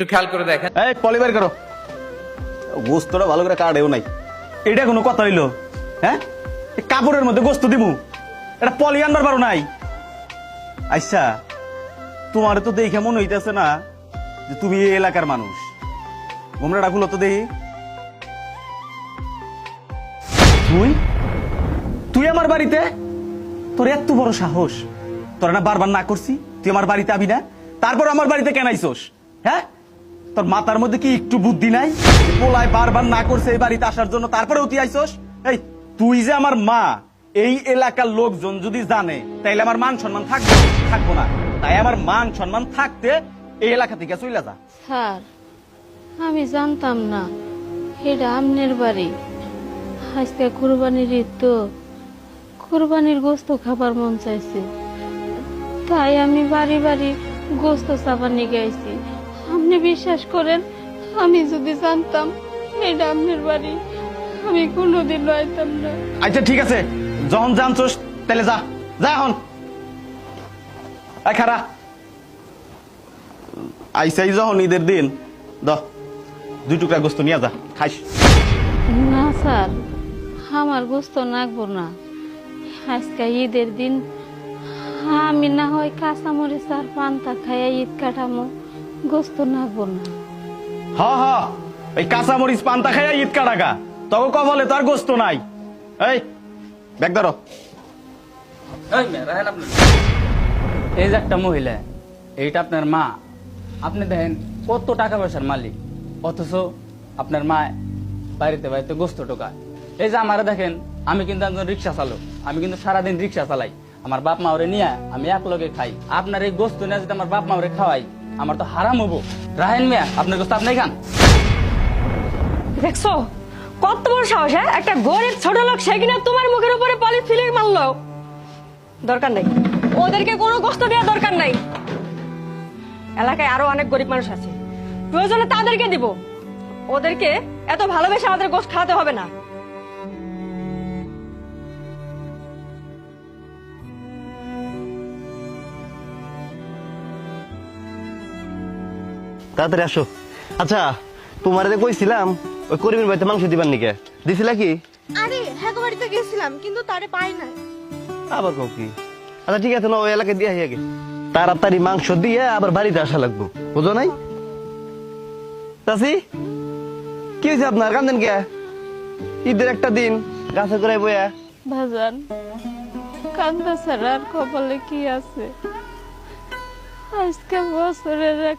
একটু খেয়াল করে দেখেন। এই, পলি বের করো। গোস্তটা ভালো করে কাটেও নাই। এটা কোনো কথা হইল? হ্যাঁ? কাপড়ের মধ্যে গোস্ত এটা পলি আনবার পারো নাই। আচ্ছা তোমার তো দেখে মনে হইতেছে না যে তুমি এই এলাকার মানুষ। গোমরাটা খুলো তো দেখি। তুই? তুই আমার বাড়িতে? তোর এত বড় সাহস। তোর না বারবার না করছি, তুই আমার বাড়িতে আবি না। তারপর আমার বাড়িতে কেন আইসোস? হ্যাঁ? তোর মাথার মধ্যে কি একটু বুদ্ধি নাই? পোলায় বারবার না করছে এই বাড়িতে আসার জন্য, তারপরেও তুই আইসোস? এই, তুই যে আমার মা, এই এলাকার লোকজন যদি জানে, তাইলে আমার মান সম্মান থাকবে? থাকব না। তাই আমার মান সম্মান থাকতে এই এলাকা থেকে চলে যা। স্যার, আমি জানতাম না এটা আমনের বাড়ি। আজকে কুরবানির ঈদ তো, কুরবানির গোস্ত খাবার মন চাইছে। তাই আমি বাড়ি বাড়ি গোস্ত চাপা নিয়ে গেছি। আপনি বিশ্বাস করেন? আমি যদি জানতাম এটা আমনের বাড়ি আমি কোনোদিন লইতাম না। আচ্ছা ঠিক আছে। যখন জানছোস তাহলে যা। যা এখন। খারা আইসাই যখন ঈদের দিন দ দুই টুকরা গোস্ত নিয়ে যা খাইস। না স্যার আমার গোস্ত নাকবো না। আজকে ঈদের দিন আমি না হয় কাঁচামরিচ আর পান্তা খাইয়া ঈদ কাটামো। গোস্ত নাকবো না হ হ। এই কাঁচা মরিচ পান্তা খাইয়া ঈদ কাটাকা তখন কবলে তো আর গোস্ত নাই। এই ব্যাগ ধরো। এই যে একটা মহিলা এইটা আপনার মা। আপনি দেখেন কত টাকা পয়সার মালিক। অথচ আপনার মা বাড়িতে বাড়িতে গোস্ত টোকায় এই যে আমারা দেখেন আমি কিন্তু একজন রিক্সা চালক। আমি কিন্তু সারাদিন রিক্সা চালাই। আমার বাপ মা ওরে নিয়ে আমি এক লগে খাই। আপনার এই গোস্ত নিয়ে যদি আমার বাপ মা ওরে খাওয়াই আমার তো হারাম হব। রাহেন মিয়া, আপনার গোস্ত আপনি খান। দেখছ? কত বড় সাহস হ্যাঁ? একটা গরিব ছোট লোক, সে কিনা তোমার মুখের উপরে পলি ফিলিং মারলো। দরকার নাই। ওদেরকে কোনো কষ্ট দেওয়া দরকার নাই। এলাকায় আরও অনেক গরিব মানুষ আছে। প্রয়োজনে তাদেরকে দিব। ওদেরকে এত ভালোবেসে আমাদের গোষ্ঠ খাওয়াতে হবে না। তাড়াতাড়ি আসো। আচ্ছা তোমার যে কইছিলাম ওই করিমের বাড়িতে মাংস দিবার নিকে দিছিলা কি? আরে হ্যাঁ বাড়িতে গেছিলাম কিন্তু তারে পাই নাই। আবার কও কি? আচ্ছা ঠিক আছে না ওই এলাকায় দিয়া হয়ে গে তাড়াতাড়ি মাংস দিয়ে আবার বাড়িতে আসা লাগবো বুঝো নাই? চাষি কি হয়েছে আপনার কান্দেন কে? ঈদের একটা দিন গাছে করে বয়া ভাজান কান্দা ছাড়া আর কপালে কি আছে? আজকে বছরের এক